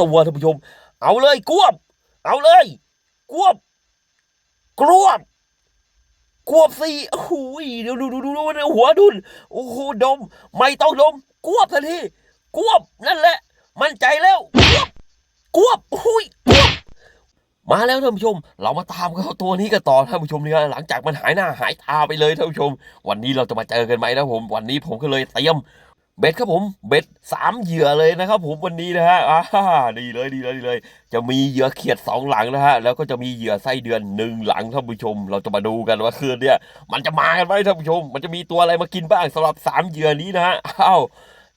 ตัวท่านผู้ชม เอาเลยกวบ เอาเลยกวบกรวบกวบสี่โอ้โหดูดูดูดูดูดูหัวดุนโอ้โหดม ไม่ต้องดมกวบทันทีกวบนั่นแหละ มั่นใจแล้วกวบกวบโอ้ยกวบมาแล้วท่านผู้ชม เรามาตามเขาตัวนี้กันต่อท่านผู้ชมเนี่ยหลังจากมันหายหน้าหายตาไปเลยท่านผู้ชม วันนี้เราจะมาเจอกันไหมนะผม วันนี้ผมก็เลยเตรียม เบ็ดครับผม เบ็ดสามเหยื่อเลยนะครับผมวันนี้นะฮะอ่าดีเลยดีเลยดีเลย จะมีเหยื่อเขียดสองหลังนะฮะแล้วก็จะมีเหยื่อไส้เดือนหนึ่งหลังท่านผู้ชม เราจะมาดูกันว่าคืนเนี้ยมันจะมากันไหมท่านผู้ชม มันจะมีตัวอะไรมากินบ้างสำหรับสามเหยื่อนี้นะฮะอ้าว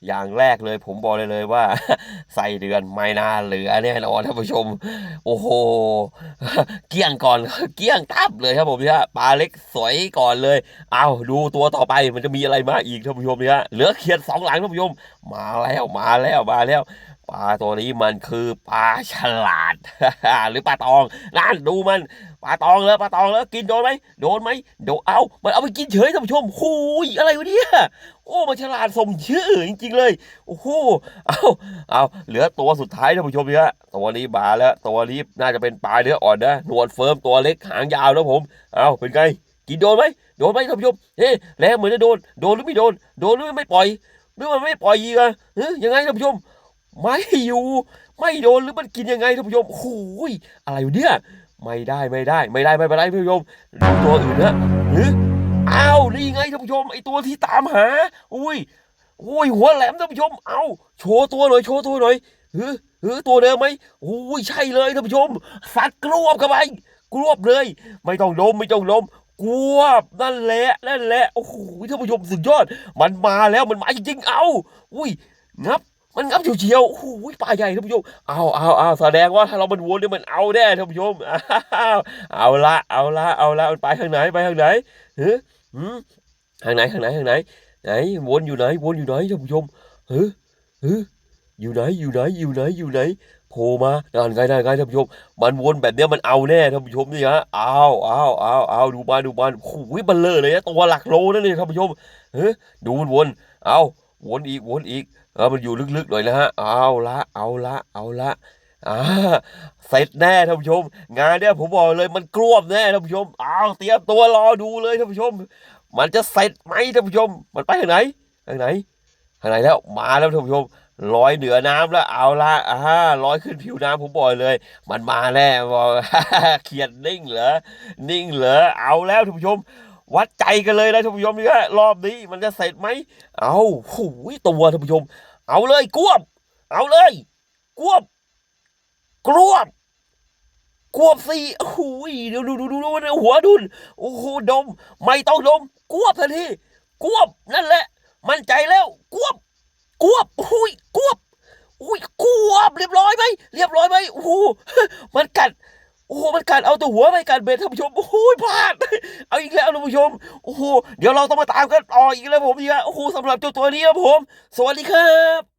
อย่างแรกเลยผมบอกเลยเลยว่า ใส่เดือนไม่น่าเหลือแน่นอนท่านผู้ชม โอ้โห เกี้ยงก่อนเกี้ยงตับเลยครับผมเนี่ยปลาเล็กสวยก่อนเลยเอาดูตัวต่อไปมันจะมีอะไรมาอีกท่านผู้ชมเนี่ยเหลือเขียดสองหลังท่านผู้ชม มาแล้วมาแล้วมาแล้ว ปลาตัวนี้มันคือปลาฉลาด หรือปลาตองนั่นดูมันปลาตองแล้วปลาตองแล้วกินโดนไหมโดนไหมโดนเอามันเอาไปกินเฉยท่านผู้ชมหูยอะไรวะเนี่ยโอ้มันฉลาดสมชื่อจริงๆเลยโอ้โหเอาเอาเหลือตัวสุดท้ายท่านผู้ชมเนี่ยตัวนี้มาแล้วตัวนี้น่าจะเป็นปลาเนื้ออ่อนนะหนวดเฟิร์มตัวเล็กหางยาวนะผมเอาเป็นไงกินโดนไหมโดนไหมท่านผู้ชมเฮ้แล้วเหมือนจะโดนโดนหรือไม่โดน โดนหรือไม่ปล่อยหรือมันไม่ปล่อยอีกอะยังไงท่านผู้ชม ไม่อยู่ ไม่โดนหรือมันกินยังไงท่านผู้ชมโอ้ยอะไรอยู่เนี่ยไม่ได้ไม่ได้ ไม่ได้ไม่เป็นไรท่านผู้ชมดูตัวอื่นนะหรืออ้าวนี่ไงท่านผู้ชมไอตัวที่ตามหา อุ้ยอุ้ยหัวแหลมท่านผู้ชม เอาโชว์ตัวหน่อยโชว์ตัวหน่อยเฮ้ยเฮ้ยตัวเดิมไหมอุ้ยใช่เลยท่านผู้ชมสัตว์กรวบเข้าไปกรวบเลย ไม่ต้องดมไม่ต้องดมกรวบนั่นแหละนั่นแหละโอ้โหท่านผู้ชมสุดยอด มันมาแล้วมันมาจริงๆเอาอุ้ยงับ มันงับเฉียวๆโอ้โหปลาใหญ่ท่านผู้ชมเอาเอาเอาแสดงว่าถ้าเรามันวนเนี่ยมันเอาแน่ท่านผู้ชมอ้าเอาละเอาละเอาละมันไปทางไหนไปทางไหนเฮ้ยหืมทางไหนทางไหนทางไหน ไหนวนอยู่ไหนวนอยู่ไหนท่านผู้ชมเฮ้ยเฮ้ยอยู่ไหนอยู่ไหนอยู่ไหนอยู่ไหนโผล่มานั่นไงนั่นไงท่านผู้ชม มันวนแบบเนี้ยมันเอาแน่ท่านผู้ชมนี่ฮะเอาเอาเอาเอาดูมันดูมันโอ้โหมันเลอเลยนะตัวหลักโลนั่นเลยท่านผู้ชมเฮ้ยดูมันวนเอา วนอีกวนอีกเออมันอยู่ลึกๆหน่อยนะฮะเอาละเอาละเอาละอ่าเสร็จแน่ท่านผู้ชม งานเนี้ยผมบอกเลยมันกลวบแน่ท่านผู้ชมเอาเตรียมตัวรอดูเลยท่านผู้ชม มันจะเสร็จไหมท่านผู้ชม มันไปทางไหนทางไหนทางไหนแล้วมาแล้วท่านผู้ชมลอยเหนือน้ำแล้วเอาละอ่าลอยขึ้นผิวน้ำผมบอกเลย มันมาแน่บอกเขียดนิ่งเหรอนิ่งเหรอเอาแล้วท่านผู้ชม วัดใจกันเลยนะท่านผู้ชมนี่ยรอบนี้มันจะเสร็จไหมเอาหูยตัวท่านผู้ชม เอาเลยกวบ เอาเลยกวบกรวบกวบสี่โอ้โหดูดูดูดูดูดูหัวดุนโอ้โหดม ไม่ต้องดมกวบทันทีกวบนั่นแหละ มั่นใจแล้ว กวบ กวบโอ้ยกวบอุ้ยกวบ เรียบร้อยไหมเรียบร้อยไหมโอ้โหมันกัด การเอาตัวหัวไปกัดเบรดท่านผู้ชมโอ้โหพลาด เอาอีกแล้วท่านผู้ชมโอ้โหเดี๋ยวเราต้องมาตามกันต่ออีกแล้วผมเนี่ยโอ้โหสำหรับเจ้าตัวนี้ครับผม สวัสดีครับ